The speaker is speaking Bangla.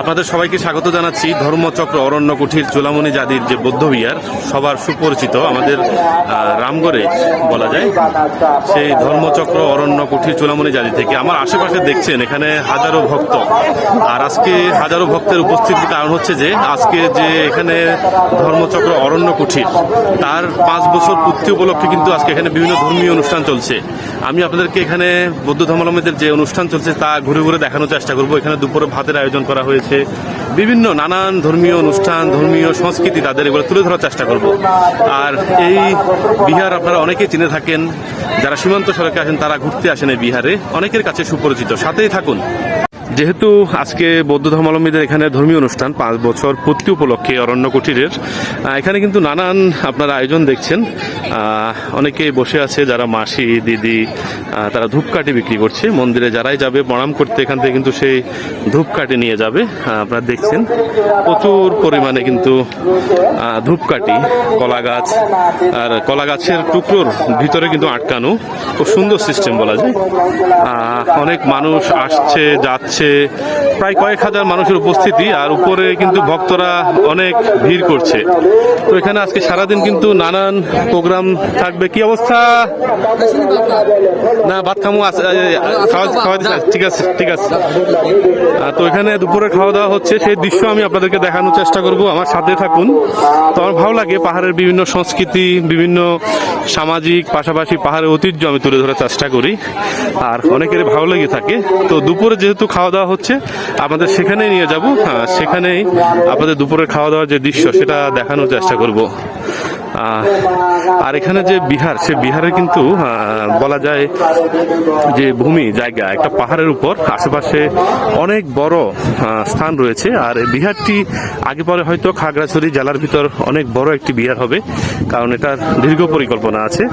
আপনাদের সবাইকে স্বাগত জানাচ্ছি। ধর্মচক্র অরণ্য কুঠির চুলামণি জাতির যে বৌদ্ধ বিহার, সবার সুপরিচিত আমাদের রামগড়ে বলা যায়, সেই ধর্মচক্র অরণ্য কুঠির চুলামণি জাতি থেকে। আমার আশেপাশে দেখছেন, এখানে হাজারো ভক্ত। আর আজকে হাজারো ভক্তের উপস্থিতির কারণ হচ্ছে যে, আজকে যে এখানে ধর্মচক্র অরণ্য কুঠির তার পাঁচ বছর পূর্তি উপলক্ষে কিন্তু আজকে এখানে বিভিন্ন ধর্মীয় অনুষ্ঠান চলছে। আমি আপনাদেরকে এখানে বৌদ্ধ ধর্মাবলম্বীদের যে অনুষ্ঠান চলছে তা ঘুরে ঘুরে দেখানোর চেষ্টা করব। এখানে দুপুরে ভাতের আয়োজন করা হয়েছে। বিভিন্ন নানান ধর্মীয় অনুষ্ঠান, ধর্মীয় সংস্কৃতি তাদের এগুলো তুলে ধরার চেষ্টা করব। আর এই বিহার আপনারা অনেকেই চিনে থাকেন, যারা সীমান্ত সড়কে আসেন তারা ঘুরতে আসেন এই বিহারে। অনেকের কাছে সুপরিচিত। সাথেই থাকুন। যেহেতু আজকে বৌদ্ধ ধর্মাবলম্বীদের এখানে ধর্মীয় অনুষ্ঠান পাঁচ বছর পূর্তি উপলক্ষে অরণ্য কুটিরের এখানে কিন্তু নানান আপনারা আয়োজন দেখছেন। আহ, অনেকে বসে আছে যারা মাসি দিদি তারা ধূপকাঠি বিক্রি করছে। মন্দিরে যারাই যাবে প্রণাম করতে এখান থেকে কিন্তু সেই ধূপকাঠি নিয়ে যাবে। আপনারা দেখছেন প্রচুর পরিমাণে কিন্তু ধূপকাঠি কলা গাছ আর কলা গাছের টুকরোর ভিতরে কিন্তু আটকানো। খুব সুন্দর সিস্টেম বলা যায়। অনেক মানুষ আসছে যাচ্ছে প্রায় কয়েক হাজার মানুষের উপস্থিতি আর উপরে কিন্তু ভক্তরা অনেক ভিড় করছে। তো এখানে আজকে সারাদিন কিন্তু নানান প্রোগ্রাম থাকবে। কি অবস্থা? না, ভাত খামু আছে ঠিক আছে ঠিক আছে। তো এখানে দুপুরে খাওয়া দাওয়া হচ্ছে। সেই দৃশ্য আমি আপনাদেরকে দেখানোর চেষ্টা করব। আমার সাথে থাকুন। তো আমার ভালো লাগে পাহাড়ের বিভিন্ন সংস্কৃতি, বিভিন্ন সামাজিক, পাশাপাশি পাহাড়ের ঐতিহ্য আমি তুলে ধরার চেষ্টা করি। আর অনেকের ভালো লেগে থাকে। তো দুপুরে যেহেতু খাওয়া দাওয়া হচ্ছে, আপনাদের সেখানেই নিয়ে যাব। সেখানেই আপনাদের দুপুরে খাওয়া দাওয়ার যে দৃশ্য, সেটা দেখানোর চেষ্টা করব। আর এখানে যে বিহার, সে বিহারে কিন্তু বলা যায় যে ভূমি, জায়গা, একটা পাহাড়ের উপর, আশেপাশে অনেক বড় স্থান রয়েছে। আর বিহারটি আগে পরে হয়তো খাগড়াছড়ি জেলার ভিতর অনেক বড় একটি বিহার হবে, কারণ এটার দীর্ঘ পরিকল্পনা আছে।